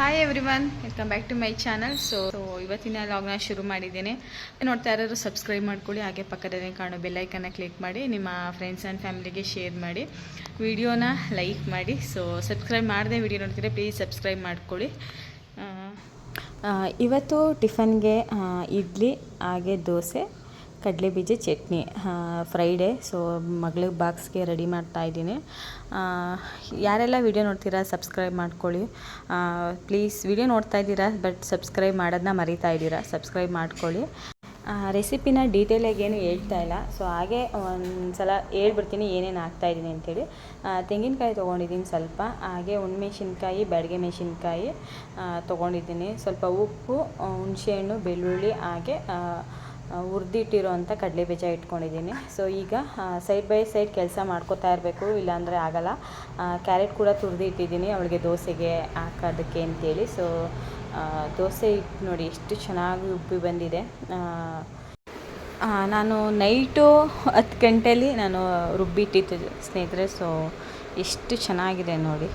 Hi everyone welcome back to my channel so ಇವತ್ತಿನ ಲಾಗ್ನ ಶುರು ಮಾಡಿದ್ದೇನೆ. ನೋಡ್ತಾ ಇರೋರು ಸಬ್ಸ್ಕ್ರೈಬ್ ಮಾಡ್ಕೊಳ್ಳಿ, ಹಾಗೆ ಪಕ್ಕದಲ್ಲಿ ಕಾಣೋ ಬೆಲ್ಲೈಕನ್ನ ಕ್ಲಿಕ್ ಮಾಡಿ, ನಿಮ್ಮ ಫ್ರೆಂಡ್ಸ್ ಆ್ಯಂಡ್ ಫ್ಯಾಮಿಲಿಗೆ ಶೇರ್ ಮಾಡಿ ವಿಡಿಯೋನ ಲೈಕ್ ಮಾಡಿ. ಸೊ ಸಬ್ಸ್ಕ್ರೈಬ್ ಮಾಡಿದೆ ವಿಡಿಯೋ ನೋಡ್ತಿದ್ರೆ ಪ್ಲೀಸ್ ಸಬ್ಸ್ಕ್ರೈಬ್ ಮಾಡ್ಕೊಳ್ಳಿ. ಇವತ್ತು ಟಿಫನ್ಗೆ ಇಡ್ಲಿ, ಹಾಗೆ ದೋಸೆ ಕಡಲೆ ಬೀಜ ಚಟ್ನಿ ಫ್ರೈಡೇ ಸೊ ಮಗಳಿಗೆ ಬಾಕ್ಸ್ಗೆ ರೆಡಿ ಮಾಡ್ತಾ ಇದ್ದೀನಿ. ಯಾರೆಲ್ಲ ವಿಡಿಯೋ ನೋಡ್ತೀರಾ ಸಬ್ಸ್ಕ್ರೈಬ್ ಮಾಡ್ಕೊಳ್ಳಿ. ಪ್ಲೀಸ್ ವಿಡಿಯೋ ನೋಡ್ತಾ ಇದ್ದೀರಾ ಬಟ್ ಸಬ್ಸ್ಕ್ರೈಬ್ ಮಾಡೋದನ್ನ ಮರಿತಾ ಇದ್ದೀರಾ ಸಬ್ಸ್ಕ್ರೈಬ್ ಮಾಡ್ಕೊಳ್ಳಿ. ರೆಸಿಪಿನ ಡೀಟೇಲಾಗಿ ಏನು ಹೇಳ್ತಾ ಇಲ್ಲ. ಸೊ ಹಾಗೆ ಒಂದು ಸಲ ಹೇಳ್ಬಿಡ್ತೀನಿ ಏನೇನು ಹಾಕ್ತಾಯಿದ್ದೀನಿ ಅಂತೇಳಿ. ತೆಂಗಿನಕಾಯಿ ತೊಗೊಂಡಿದ್ದೀನಿ ಸ್ವಲ್ಪ, ಹಾಗೆ ಉಣ್ಮೆಣ್ಸಿನ್ಕಾಯಿ, ಬ್ಯಾಡಗೆ ಮೆಣಸಿನ್ಕಾಯಿ ತೊಗೊಂಡಿದ್ದೀನಿ. ಸ್ವಲ್ಪ ಉಪ್ಪು ಹುಣಸೆಹಣ್ಣು ಬೆಳ್ಳುಳ್ಳಿ, ಹಾಗೆ ಆ, ಹುರಿದಿಟ್ಟಿರೋ ಅಂಥ ಕಡಲೆ ಬೀಜ ಇಟ್ಕೊಂಡಿದ್ದೀನಿ. ಸೊ ಈಗ ಸೈಡ್ ಬೈ ಸೈಡ್ ಕೆಲಸ ಮಾಡ್ಕೋತಾ ಇರಬೇಕು ಇಲ್ಲಾಂದರೆ ಆಗಲ್ಲ. ಕ್ಯಾರೆಟ್ ಕೂಡ ತುರಿದು ಇಟ್ಟಿದ್ದೀನಿ ಅವಳಿಗೆ ದೋಸೆಗೆ ಹಾಕೋದಕ್ಕೆ ಅಂತೇಳಿ. ಸೊ ದೋಸೆ ಇಟ್ಟು ನೋಡಿ ಎಷ್ಟು ಚೆನ್ನಾಗಿ ಉಬ್ಬಿ ಬಂದಿದೆ. ನಾನು ನೈಟು ಹತ್ತು ಗಂಟೆಯಲ್ಲಿ ನಾನು ರುಬ್ಬಿಟ್ಟಿದ್ದು ಸ್ನೇಹಿತರೆ. ಸೊ ಎಷ್ಟು ಚೆನ್ನಾಗಿದೆ ನೋಡಿ.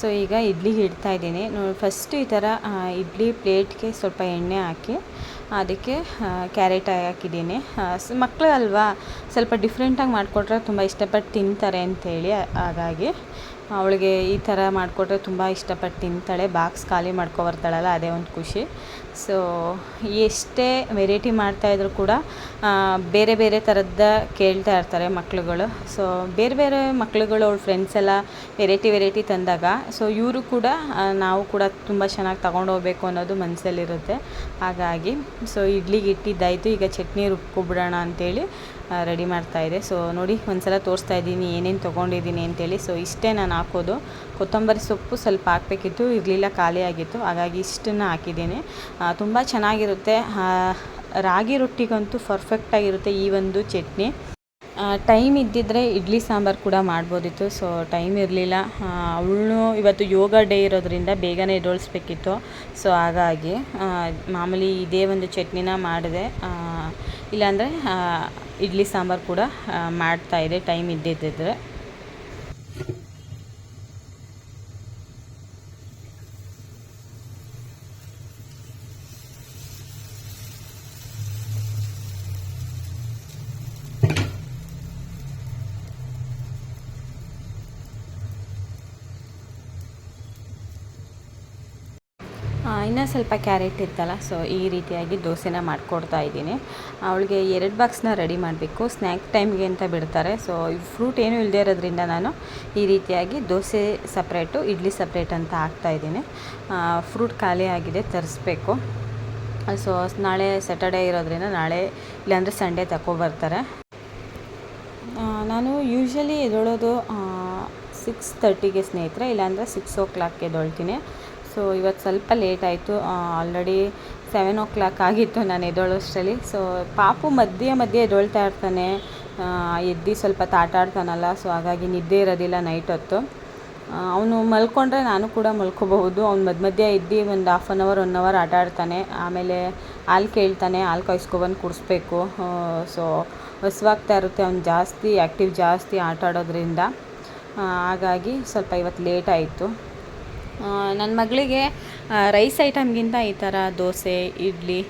ಸೊ ಈಗ ಇಡ್ಲಿ ಇಡ್ತಾ ಇದ್ದೀನಿ. ಫಸ್ಟ್ ಈ ಥರ ಇಡ್ಲಿ ಪ್ಲೇಟ್ಗೆ ಸ್ವಲ್ಪ ಎಣ್ಣೆ ಹಾಕಿ, ಅದಕ್ಕೆ ಕ್ಯಾರೆಟ್ ಹಾಕಿದ್ದೀನಿ. ಮಕ್ಕಳು ಅಲ್ವಾ? ಸ್ವಲ್ಪ ಡಿಫ್ರೆಂಟಾಗಿ ಮಾಡಿಕೊಟ್ರೆ ತುಂಬ ಇಷ್ಟಪಟ್ಟು ತಿಂತಾರೆ ಅಂತೇಳಿ ಹಾಗಾಗಿ. ಅವಳಿಗೆ ಈ ಥರ ಮಾಡಿಕೊಟ್ರೆ ತುಂಬ ಇಷ್ಟಪಟ್ಟು ತಿಂತಾಳೆ ಬಾಕ್ಸ್ ಖಾಲಿ ಮಾಡ್ಕೊ ಬರ್ತಾಳಲ್ಲ ಅದೇ ಒಂದು ಖುಷಿ. ಸೊ ಎಷ್ಟೇ ವೆರೈಟಿ ಮಾಡ್ತಾಯಿದ್ರು ಕೂಡ ಬೇರೆ ಬೇರೆ ಥರದ್ದ ಕೇಳ್ತಾ ಇರ್ತಾರೆ ಮಕ್ಳುಗಳು. ಸೊ ಬೇರೆ ಬೇರೆ ಮಕ್ಳುಗಳು, ಅವ್ಳ ಫ್ರೆಂಡ್ಸ್ ಎಲ್ಲ ವೆರೈಟಿ ವೆರೈಟಿ ತಂದಾಗ ಸೊ ಇವರು ಕೂಡ ನಾವು ಕೂಡ ತುಂಬ ಚೆನ್ನಾಗಿ ತಗೊಂಡೋಗ್ಬೇಕು ಅನ್ನೋದು ಮನಸ್ಸಲ್ಲಿರುತ್ತೆ ಹಾಗಾಗಿ ಸೊ ಇಡ್ಲಿಗೆ ಇಟ್ಟಿದ್ದಾಯಿತು, ಈಗ ಚಟ್ನಿ ರುಬ್ಕೊಬಿಡೋಣ ಅಂತೇಳಿ ರೆಡಿ ಮಾಡ್ತಾಯಿದೆ ಸೊ ನೋಡಿ, ಒಂದ್ಸಲ ತೋರಿಸ್ತಾ ಇದ್ದೀನಿ, ಏನೇನು ತೊಗೊಂಡಿದ್ದೀನಿ ಅಂತೇಳಿ. ಸೊ ಇಷ್ಟೇ ನಾನು ಹಾಕೋದು. ಕೊತ್ತಂಬರಿ ಸೊಪ್ಪು ಸ್ವಲ್ಪ ಹಾಕಬೇಕಿತ್ತು, ಇರಲಿಲ್ಲ ಖಾಲಿಯಾಗಿತ್ತು ಹಾಗಾಗಿ ಇಷ್ಟನ್ನು ಹಾಕಿದ್ದೀನಿ. ತುಂಬ ಚೆನ್ನಾಗಿರುತ್ತೆ. ರಾಗಿ ರೊಟ್ಟಿಗಂತೂ ಪರ್ಫೆಕ್ಟಾಗಿರುತ್ತೆ ಈ ಒಂದು ಚಟ್ನಿ. ಟೈಮ್ ಇದ್ದಿದ್ದರೆ ಇಡ್ಲಿ ಸಾಂಬಾರು ಕೂಡ ಮಾಡ್ಬೋದಿತ್ತು. ಸೊ ಟೈಮ್ ಇರಲಿಲ್ಲ. ಅವಳು ಇವತ್ತು ಯೋಗ ಡೇ ಇರೋದ್ರಿಂದ ಬೇಗನೆ ಎದ್ದೊಳಿಸ್ಬೇಕಿತ್ತು. ಸೊ ಹಾಗಾಗಿ ಮಾಮೂಲಿ ಇದೇ ಒಂದು ಚಟ್ನಿನ ಮಾಡಿದೆ. ಇಲ್ಲಾಂದರೆ ಇಡ್ಲಿ ಸಾಂಬಾರು ಕೂಡ ಮಾಡ್ತಾಯಿದೆ ಟೈಮ್ ಇದ್ದಿದ್ದಿದ್ರೆ. ಇನ್ನೂ ಸ್ವಲ್ಪ ಕ್ಯಾರೆಟ್ ಇತ್ತಲ್ಲ ಸೊ ಈ ರೀತಿಯಾಗಿ ದೋಸೆನ ಮಾಡಿಕೊಡ್ತಾ ಇದ್ದೀನಿ. ಅವಳಿಗೆ ಎರಡು ಬಾಕ್ಸ್ನ ರೆಡಿ ಮಾಡಬೇಕು, ಸ್ನ್ಯಾಕ್ ಟೈಮ್ಗೆ ಅಂತ ಬಿಡ್ತಾರೆ. ಸೊ ಫ್ರೂಟ್ ಏನೂ ಇಲ್ಲದೆ ಇರೋದ್ರಿಂದ ನಾನು ಈ ರೀತಿಯಾಗಿ ದೋಸೆ ಸಪ್ರೇಟು, ಇಡ್ಲಿ ಸಪ್ರೇಟ್ ಅಂತ ಹಾಕ್ತಾಯಿದ್ದೀನಿ ಫ್ರೂಟ್ ಖಾಲಿ ಆಗಿದೆ, ತರಿಸ್ಬೇಕು. ಸೊ ನಾಳೆ ಸ್ಯಾಟರ್ಡೇ ಇರೋದ್ರಿಂದ ನಾಳೆ ಇಲ್ಲಾಂದರೆ ಸಂಡೇ ತಗೊಬರ್ತಾರೆ ನಾನು ಯೂಶ್ವಲಿ ಎದೊಳೋದು ಸಿಕ್ಸ್ ತರ್ಟಿಗೆ ಸ್ನೇಹಿತರೆ, ಇಲ್ಲಾಂದರೆ ಸಿಕ್ಸ್ ಓ ಕ್ಲಾಕ್ಗೆ ಎದ್ದೇಳ್ತೀನಿ. ಸೊ ಇವತ್ತು ಸ್ವಲ್ಪ ಲೇಟ್ ಆಯಿತು. ಆಲ್ರೆಡಿ ಸೆವೆನ್ ಓ ಕ್ಲಾಕ್ ಆಗಿತ್ತು ನಾನು ಎದ್ದೇಳೋಷ್ಟರಲ್ಲಿ. ಸೊ ಪಾಪು ಮಧ್ಯೆ ಮಧ್ಯೆ ಎದ್ದೋಳ್ತಾ ಇರ್ತಾನೆ. ಎದ್ದು ಸ್ವಲ್ಪ ತಾಟಾಡ್ತಾನಲ್ಲ ಸೊ ಹಾಗಾಗಿ ನಿದ್ದೆ ಇರೋದಿಲ್ಲ ನೈಟ್ ಹೊತ್ತು. ಅವನು ಮಲ್ಕೊಂಡ್ರೆ ನಾನು ಕೂಡ ಮಲ್ಕೋಬಹುದು. ಅವ್ನು ಮಧ್ಯ ಮಧ್ಯೆ ಇದ್ದು ಒಂದು half an hour one hour ಆಟ ಆಡ್ತಾನೆ. ಆಮೇಲೆ ಹಾಲು ಕೇಳ್ತಾನೆ, ಹಾಲು ಕಾಯಿಸ್ಕೊಬಂದು ಕುಡಿಸ್ಬೇಕು. ಸೊ ಹಸುವಾಗ್ತಾ ಇರುತ್ತೆ ಅವ್ನು ಜಾಸ್ತಿ ಆ್ಯಕ್ಟಿವ್ ಜಾಸ್ತಿ ಆಟ ಆಡೋದ್ರಿಂದ. ಹಾಗಾಗಿ ಸ್ವಲ್ಪ ಇವತ್ತು ಲೇಟ್ ಆಯಿತು. ನನ್ನ ಮಗಳಿಗೆ ರೈಸ್ ಐಟಮ್ಗಿಂತ ಈ ಥರ ದೋಸೆ, ಇಡ್ಲಿ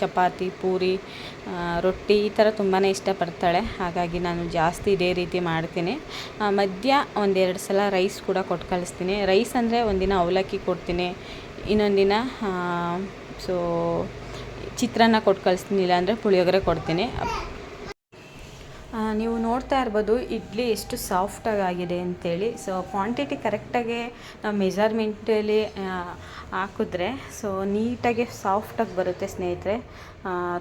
ಚಪಾತಿ, ಪೂರಿ ರೊಟ್ಟಿ ಈ ಥರ ತುಂಬಾ ಇಷ್ಟಪಡ್ತಾಳೆ. ಹಾಗಾಗಿ ನಾನು ಜಾಸ್ತಿ ಇದೇ ರೀತಿ ಮಾಡ್ತೀನಿ. ಮಧ್ಯ ಒಂದೆರಡು ಸಲ ರೈಸ್ ಕೂಡ ಕೊಟ್ಟು ಕಳಿಸ್ತೀನಿ. ರೈಸ್ ಅಂದರೆ ಒಂದಿನ ಅವಲಕ್ಕಿ ಕೊಡ್ತೀನಿ ಇನ್ನೊಂದಿನ ದಿನ ಸೊ ಚಿತ್ರಾನ್ನ ಕೊಟ್ಟು ಕಳಿಸ್ತೀನಿ, ಇಲ್ಲಾಂದರೆ ಪುಳಿಯೋಗರೆ ಕೊಡ್ತೀನಿ. ನೀವು ನೋಡ್ತಾ ಇರ್ಬೋದು, ಇಡ್ಲಿ ಎಷ್ಟು ಸಾಫ್ಟಾಗಿ ಆಗಿದೆ ಅಂತೇಳಿ. ಸೊ ಕ್ವಾಂಟಿಟಿ ಕರೆಕ್ಟಾಗಿ ನಾವು ಮೆಜರ್ಮೆಂಟಲ್ಲಿ ಹಾಕಿದ್ರೆ ಸೊ ನೀಟಾಗಿ ಸಾಫ್ಟಾಗಿ ಬರುತ್ತೆ ಸ್ನೇಹಿತರೆ.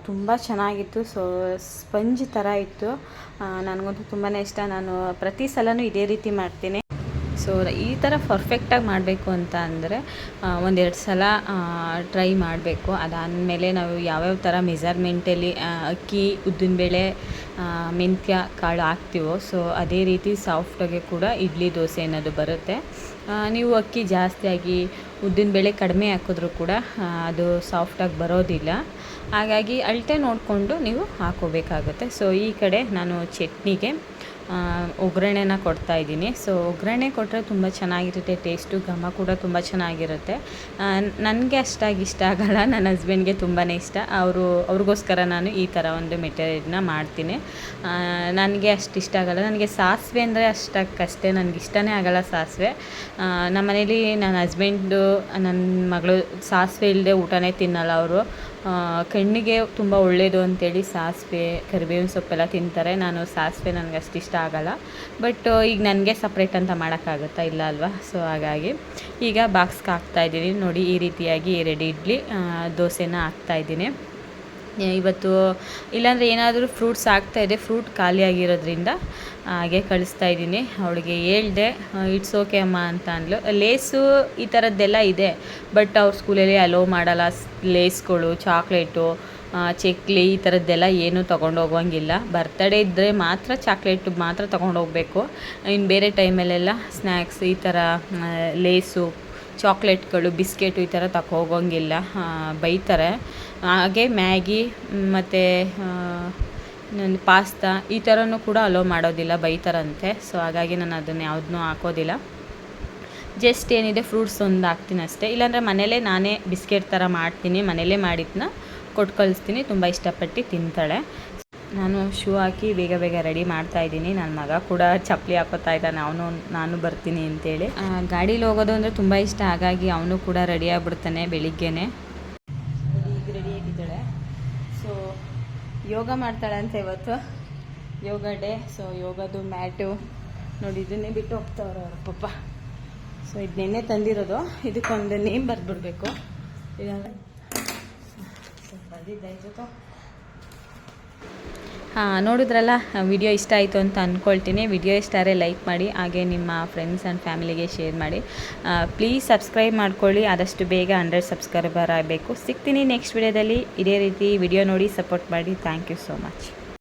ತುಂಬ ಚೆನ್ನಾಗಿತ್ತು. ಸೊ ಸ್ಪಂಜ್ ಥರ ಇತ್ತು. ನನಗಂತೂ ತುಂಬಾ ಇಷ್ಟ. ನಾನು ಪ್ರತಿ ಸಲನೂ ಇದೇ ರೀತಿ ಮಾಡ್ತೀನಿ. ಸೊ ಈ ಥರ ಪರ್ಫೆಕ್ಟಾಗಿ ಮಾಡಬೇಕು ಅಂತ ಅಂದರೆ ಒಂದೆರಡು ಸಲ ಟ್ರೈ ಮಾಡಬೇಕು. ಅದಾದಮೇಲೆ ನಾವು ಯಾವ್ಯಾವ ಥರ ಮೆಜರ್ಮೆಂಟಲ್ಲಿ ಅಕ್ಕಿ ಉದ್ದಿನಬೇಳೆ ಮೆಂತ್ಯ, ಕಾಳು ಹಾಕ್ತೀವೋ ಸೊ ಅದೇ ರೀತಿ ಸಾಫ್ಟಾಗಿ ಕೂಡ ಇಡ್ಲಿ, ದೋಸೆ ಅನ್ನೋದು ಬರುತ್ತೆ. ನೀವು ಅಕ್ಕಿ ಜಾಸ್ತಿಯಾಗಿ ಉದ್ದಿನಬೇಳೆ ಕಡಿಮೆ ಹಾಕಿದ್ರೂ ಕೂಡ ಅದು ಸಾಫ್ಟಾಗಿ ಬರೋದಿಲ್ಲ. ಹಾಗಾಗಿ ಅಳತೆ ನೋಡಿಕೊಂಡು ನೀವು ಹಾಕೋಬೇಕಾಗುತ್ತೆ. ಸೊ ಈ ಕಡೆ ನಾನು ಚಟ್ನಿಗೆ ಒಗ್ಗರಣೆನ ಕೊಡ್ತಾ ಇದ್ದೀನಿ. ಸೊ ಒಗ್ಗರಣೆ ಕೊಟ್ಟರೆ ತುಂಬ ಚೆನ್ನಾಗಿರುತ್ತೆ ಟೇಸ್ಟು ಘಮ ಕೂಡ ತುಂಬ ಚೆನ್ನಾಗಿರುತ್ತೆ. ನನಗೆ ಅಷ್ಟಾಗಿ ಇಷ್ಟ ಆಗಲ್ಲ ನನ್ನ ಹಸ್ಬೆಂಡ್ಗೆ ತುಂಬಾ ಇಷ್ಟ. ಅವರು, ಅವ್ರಿಗೋಸ್ಕರ ನಾನು ಈ ಥರ ಒಂದು ಮೆಟೀರಿಯಲ್ನ ಮಾಡ್ತೀನಿ. ನನಗೆ ಅಷ್ಟು ಇಷ್ಟ ಆಗಲ್ಲ. ನನಗೆ ಸಾಸಿವೆ ಅಂದರೆ ಅಷ್ಟಕ್ಕಷ್ಟೇ, ನನಗೆ ಇಷ್ಟನೇ ಆಗಲ್ಲ ಸಾಸಿವೆ. ನಮ್ಮ ಮನೇಲಿ ನನ್ನ ಹಸ್ಬೆಂಡು ನನ್ನ ಮಗಳು ಸಾಸಿವೆ ಇಲ್ಲದೆ ಊಟನೇ ತಿನ್ನಲ್ಲ ಅವರು. ಕಣ್ಣಿಗೆ ತುಂಬ ಒಳ್ಳೆಯದು ಅಂತೇಳಿ ಸಾಸಿವೆ, ಕರಿಬೇವಿನ ಸೊಪ್ಪೆಲ್ಲ ತಿಂತಾರೆ. ನಾನು ಸಾಸಿವೆ ನನಗೆ ಅಷ್ಟು ಇಷ್ಟ ಆಗಲ್ಲ. ಬಟ್ ಈಗ ನನಗೆ ಸಪ್ರೇಟ್ ಅಂತ ಮಾಡೋಕ್ಕಾಗುತ್ತಾ ಇಲ್ಲ ಅಲ್ವಾ? ಸೊ ಹಾಗಾಗಿ ಈಗ ಬಾಕ್ಸ್ಗೆ ಹಾಕ್ತಾಯಿದ್ದೀನಿ ನೋಡಿ, ಈ ರೀತಿಯಾಗಿ ರೆಡಿ ಇಡ್ಲಿ ದೋಸೆನ ಹಾಕ್ತಾಯಿದ್ದೀನಿ ಇವತ್ತು ಇಲ್ಲಾಂದರೆ ಏನಾದರೂ ಫ್ರೂಟ್ಸ್ ಆಗ್ತಾಯಿದೆ ಫ್ರೂಟ್ ಖಾಲಿಯಾಗಿರೋದ್ರಿಂದ ಹಾಗೆ ಕಳಿಸ್ತಾ ಇದ್ದೀನಿ. ಅವಳಿಗೆ ಹೇಳ್ದೆ ಇಟ್ಸ್ ಓಕೆ ಅಮ್ಮ ಅಂತ ಅಂದ್ಲು. ಲೇಸು ಈ ಥರದ್ದೆಲ್ಲ ಇದೆ ಬಟ್ ಅವ್ರ ಸ್ಕೂಲಲ್ಲಿ ಅಲೋ ಮಾಡಲ್ಲ. ಲೇಸ್ಗಳು, ಚಾಕ್ಲೇಟು ಚಕ್ಲಿ ಈ ಥರದ್ದೆಲ್ಲ ಏನೂ ತೊಗೊಂಡು ಹೋಗೋಂಗಿಲ್ಲ ಬರ್ತಡೇ ಇದ್ದರೆ ಮಾತ್ರ ಚಾಕ್ಲೇಟ್ ಮಾತ್ರ ತೊಗೊಂಡು ಹೋಗಬೇಕು ಇನ್ನು ಬೇರೆ ಟೈಮಲ್ಲೆಲ್ಲ ಸ್ನ್ಯಾಕ್ಸ್ ಈ ಥರ ಲೇಸು ಚಾಕ್ಲೇಟ್ಗಳು, ಬಿಸ್ಕೆಟು ಈ ಥರ ತಗೊ ಹೋಗೋಂಗಿಲ್ಲ. ಬೈತಾರೆ. ಹಾಗೆ ಮ್ಯಾಗಿ ಮತ್ತು ಪಾಸ್ತಾ ಈ ಥರನೂ ಕೂಡ ಅಲೋ ಮಾಡೋದಿಲ್ಲ ಬೈತಾರಂತೆ. ಸೊ ಹಾಗಾಗಿ ನಾನು ಅದನ್ನು ಯಾವುದನ್ನೂ ಹಾಕೋದಿಲ್ಲ. ಜಸ್ಟ್ ಏನಿದೆ ಫ್ರೂಟ್ಸ್ ಒಂದು ಹಾಕ್ತೀನಿ ಅಷ್ಟೇ. ಇಲ್ಲಾಂದರೆ ಮನೇಲೇ ನಾನೇ ಬಿಸ್ಕೆಟ್ ಥರ ಮಾಡ್ತೀನಿ, ಮನೇಲೇ ಮಾಡಿದ್ನ ಕೊಟ್ಟು ಕಳಿಸ್ತೀನಿ ತುಂಬ ಇಷ್ಟಪಟ್ಟು ತಿಂತಾಳೆ. ನಾನು ಶೂ ಹಾಕಿ ಬೇಗ ಬೇಗ ರೆಡಿ ಮಾಡ್ತಾ ಇದ್ದೀನಿ. ನನ್ನ ಮಗ ಕೂಡ ಚಪ್ಪಲಿ ಹಾಕೋತಾ ಇದ್ದಾನೆ. ಅವನು, ನಾನು ಬರ್ತೀನಿ ಅಂತೇಳಿ. ಗಾಡೀಲಿ ಹೋಗೋದು ಅಂದರೆ ತುಂಬ ಇಷ್ಟ. ಹಾಗಾಗಿ ಅವನು ಕೂಡ ರೆಡಿ ಆಗಿಬಿಡ್ತಾನೆ ಬೆಳಿಗ್ಗೆನೆ. ಈಗ ರೆಡಿ ಆಗಿದ್ದಾಳೆ. ಸೊ ಯೋಗ ಮಾಡ್ತಾಳೆ ಅಂತ ಇವತ್ತು. ಯೋಗ ಡೇ. ಸೊ ಯೋಗದು ಮ್ಯಾಟು. ನೋಡಿ, ಇದನ್ನೇ ಬಿಟ್ಟು ಹೋಗ್ತಾವ್ರೆ ಅವ್ರ ಪಪ್ಪ ಸೊ ಇದು ನಿನ್ನೆ ತಂದಿರೋದು. ಇದಕ್ಕೊಂದು ನೇಮ್ ಬರೆದ್ಬಿಡ್ಬೇಕು. ಇಲ್ಲ ಬಂದಿದ್ದ ಬರ್ದಿದ್ದಾಯ್ತು ನೋಡಿದ್ರಲ್ಲ, ವಿಡಿಯೋ ಇಷ್ಟ ಆಯಿತು ಅಂತ ಅಂದ್ಕೊಳ್ತೀನಿ ವಿಡಿಯೋ ಇಷ್ಟ ಆದರೆ ಲೈಕ್ ಮಾಡಿ, ಹಾಗೆ ನಿಮ್ಮ ಫ್ರೆಂಡ್ಸ್ ಆ್ಯಂಡ್ ಫ್ಯಾಮಿಲಿಗೆ ಶೇರ್ ಮಾಡಿ. ಪ್ಲೀಸ್ ಸಬ್ಸ್ಕ್ರೈಬ್ ಮಾಡ್ಕೊಳ್ಳಿ. ಆದಷ್ಟು ಬೇಗ ಹಂಡ್ರೆಡ್ ಸಬ್ಸ್ಕ್ರೈಬರ್ ಆಗಬೇಕು. ಸಿಗ್ತೀನಿ ನೆಕ್ಸ್ಟ್ ವಿಡಿಯೋದಲ್ಲಿ ಇದೇ ರೀತಿ ವಿಡಿಯೋ ನೋಡಿ ಸಪೋರ್ಟ್ ಮಾಡಿ. Thank you so much